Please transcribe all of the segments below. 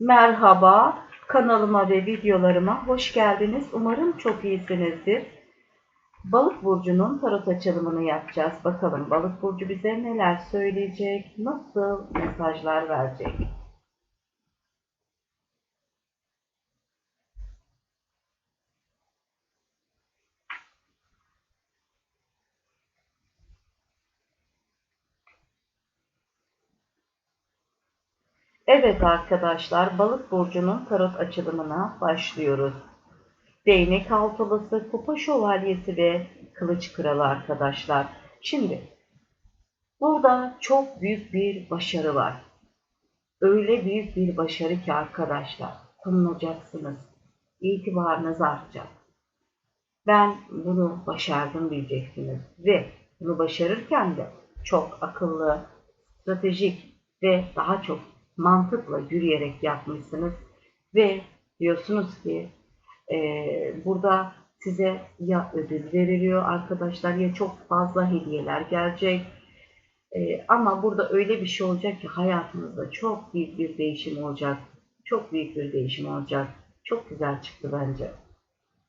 Merhaba, kanalıma ve videolarıma hoş geldiniz. Umarım çok iyisinizdir. Balık burcunun tarot açılımını yapacağız. Bakalım balık burcu bize neler söyleyecek, nasıl mesajlar verecek. Evet arkadaşlar, balık burcunun tarot açılımına başlıyoruz. Değnek altılısı, kupa şövalyesi ve kılıç kralı arkadaşlar. Şimdi burada çok büyük bir başarı var. Öyle büyük bir başarı ki arkadaşlar tanınacaksınız. İtibarınız artacak. Ben bunu başardım diyeceksiniz. Ve bunu başarırken de çok akıllı, stratejik ve daha çok mantıkla yürüyerek yapmışsınız. Ve diyorsunuz ki e, burada size ya ödül veriliyor arkadaşlar ya çok fazla hediyeler gelecek. E, ama burada öyle bir şey olacak ki hayatınızda çok büyük bir değişim olacak. Çok büyük bir değişim olacak. Çok güzel çıktı bence.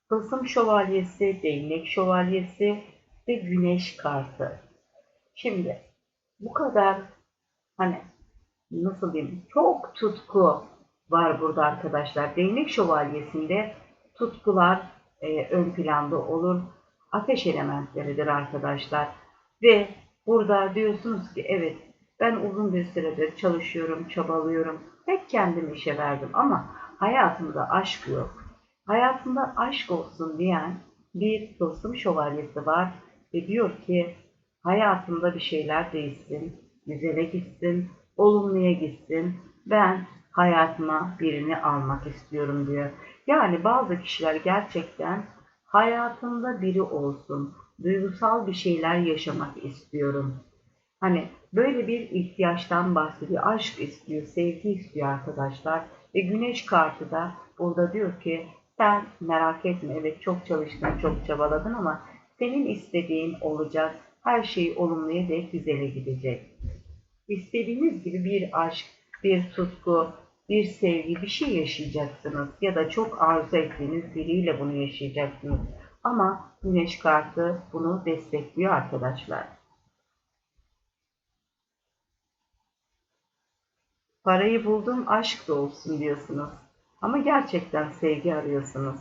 Tılsım şövalyesi, değnek şövalyesi ve güneş kartı. Şimdi bu kadar hani nasıl diyeyim çok tutku var burada arkadaşlar. Değnek şövalyesinde tutkular e, ön planda olur. Ateş elementleridir arkadaşlar. Ve burada diyorsunuz ki evet ben uzun bir süredir çalışıyorum, çabalıyorum. Hep kendimi işe verdim ama hayatımda aşk yok. Hayatında aşk olsun diyen bir dostum şövalyesi var ve diyor ki hayatımda bir şeyler değişsin, güzele gitsin, olumluya gitsin. Ben hayatıma birini almak istiyorum diyor. Yani bazı kişiler gerçekten hayatımda biri olsun, duygusal bir şeyler yaşamak istiyorum. Hani böyle bir ihtiyaçtan bahsediyor. Aşk istiyor, sevgi istiyor arkadaşlar. Ve güneş kartı da burada diyor ki sen merak etme evet çok çalıştın, çok çabaladın ama senin istediğin olacak. Her şey olumluya ve güzele gidecek. İstediğiniz gibi bir aşk, bir tutku, bir sevgi, bir şey yaşayacaksınız. Ya da çok arzu ettiğiniz biriyle bunu yaşayacaksınız. Ama güneş kartı bunu destekliyor arkadaşlar. Parayı buldum, aşk da olsun diyorsunuz. Ama gerçekten sevgi arıyorsunuz.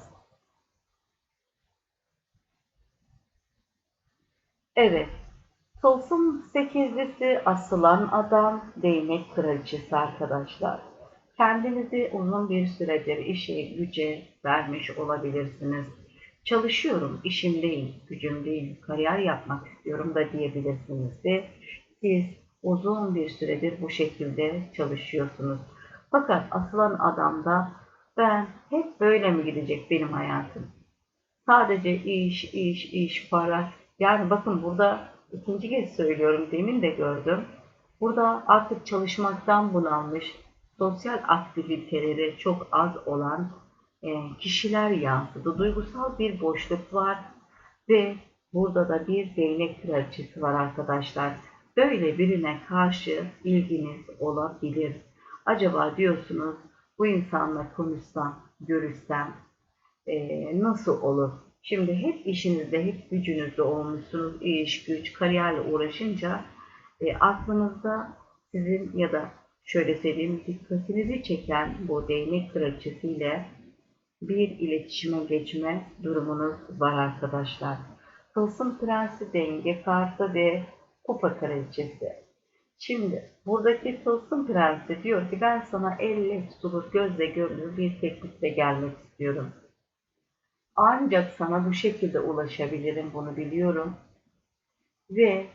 Evet, Tılsım sekizlisi asılan adam değnek kraliçesi arkadaşlar. Kendinizi uzun bir süredir işe, güce vermiş olabilirsiniz. Çalışıyorum, işimdeyim, gücümdeyim, kariyer yapmak istiyorum da diyebilirsiniz de siz uzun bir süredir bu şekilde çalışıyorsunuz. Fakat asılan adamda ben hep böyle mi gidecek benim hayatım? Sadece iş, iş, iş, para. Yani bakın burada ikinci kez söylüyorum, demin de gördüm. Burada artık çalışmaktan bunalmış, sosyal aktiviteleri çok az olan e, kişiler yansıdı. Duygusal bir boşluk var ve burada da bir değnek kraliçesi var arkadaşlar. Böyle birine karşı ilginiz olabilir. Acaba diyorsunuz bu insanla konuşsam, görüşsem e, nasıl olur? Şimdi hep işinizde, hep gücünüzde olmuşsunuz, iş, güç, kariyerle uğraşınca e, aklınızda sizin ya da şöyle söyleyeyim dikkatinizi çeken bu değnek kraliçesiyle bir iletişime geçme durumunuz var arkadaşlar. Tılsım prensi denge kartı ve kupa kraliçesi. Şimdi buradaki tılsım prensi diyor ki ben sana elle tutulur gözle görülür bir teklifle gelmek istiyorum. Ancak sana bu şekilde ulaşabilirim bunu biliyorum. Ve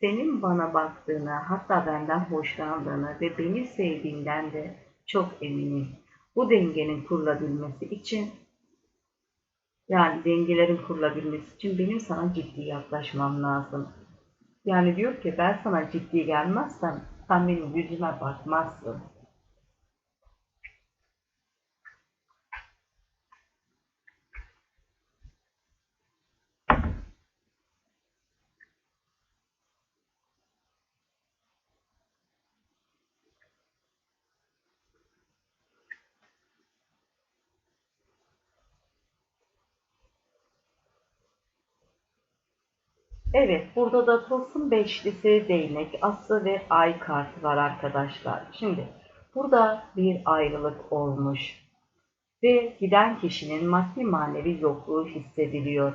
senin bana baktığını, hatta benden hoşlandığını ve beni sevdiğinden de çok eminim. Bu dengenin kurulabilmesi için, yani dengelerin kurulabilmesi için benim sana ciddi yaklaşmam lazım. Yani diyor ki ben sana ciddi gelmezsem sen benim yüzüme bakmazsın. Evet, burada da tılsım beşlisi, değnek, aslı ve ay kartı var arkadaşlar. Şimdi burada bir ayrılık olmuş ve giden kişinin maddi manevi yokluğu hissediliyor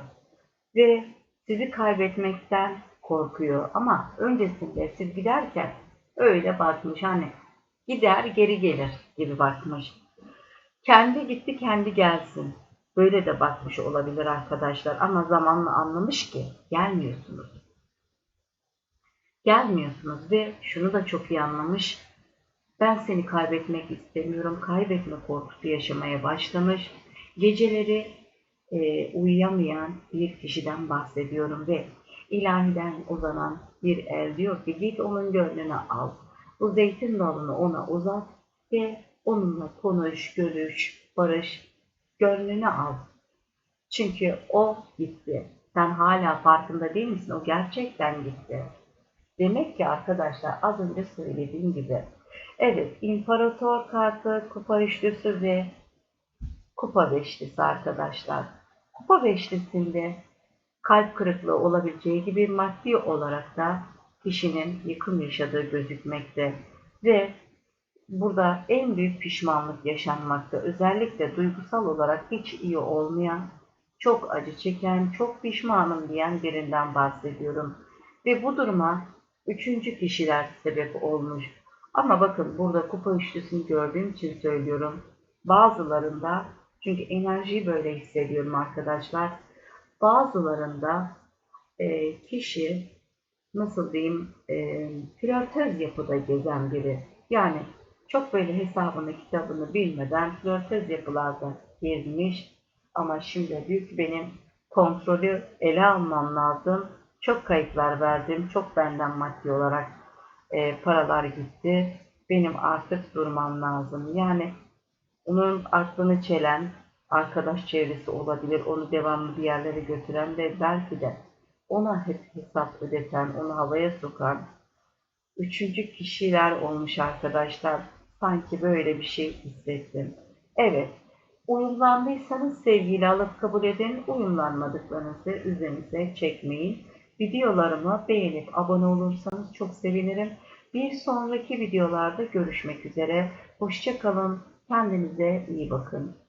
ve sizi kaybetmekten korkuyor. Ama öncesinde siz giderken öyle bakmış hani gider geri gelir gibi bakmış. Kendi gitti kendi gelsin. Böyle de bakmış olabilir arkadaşlar ama zamanla anlamış ki gelmiyorsunuz. Gelmiyorsunuz ve şunu da çok iyi anlamış. Ben seni kaybetmek istemiyorum. Kaybetme korkusu yaşamaya başlamış. Geceleri e, uyuyamayan bir kişiden bahsediyorum ve ilahiden uzanan bir el diyor ki git onun gönlünü al. Bu zeytin dalını ona uzat ve onunla konuş, görüş, barış, gönlünü al. Çünkü o gitti. Sen hala farkında değil misin? O gerçekten gitti. Demek ki arkadaşlar az önce söylediğim gibi evet imparator kartı, kupa üçlüsü ve kupa beşlisi arkadaşlar. Kupa beşlisinde kalp kırıklığı olabileceği gibi maddi olarak da kişinin yıkım yaşadığı gözükmekte ve burada en büyük pişmanlık yaşanmakta. Özellikle duygusal olarak hiç iyi olmayan, çok acı çeken, çok pişmanım diyen birinden bahsediyorum. Ve bu duruma üçüncü kişiler sebep olmuş. Ama bakın burada kupa üçlüsünü gördüğüm için söylüyorum. Bazılarında çünkü enerjiyi böyle hissediyorum arkadaşlar. Bazılarında e, kişi nasıl diyeyim e, flörtöz yapıda gezen biri. Yani çok böyle hesabını kitabını bilmeden flörtöz yapılarda gezmiş. Ama şimdi büyük benim kontrolü ele almam lazım. Çok kayıplar verdim. Çok benden maddi olarak e, paralar gitti. Benim artık durmam lazım. Yani onun aklını çelen arkadaş çevresi olabilir. Onu devamlı bir yerlere götüren ve belki de ona hep hesap ödeten, onu havaya sokan üçüncü kişiler olmuş arkadaşlar. Sanki böyle bir şey hissettim. Evet, uyumlandıysanız sevgiyle alıp kabul edin, uyumlanmadıklarınızı üzerinize çekmeyin. Videolarımı beğenip abone olursanız çok sevinirim. Bir sonraki videolarda görüşmek üzere. Hoşçakalın. Kendinize iyi bakın.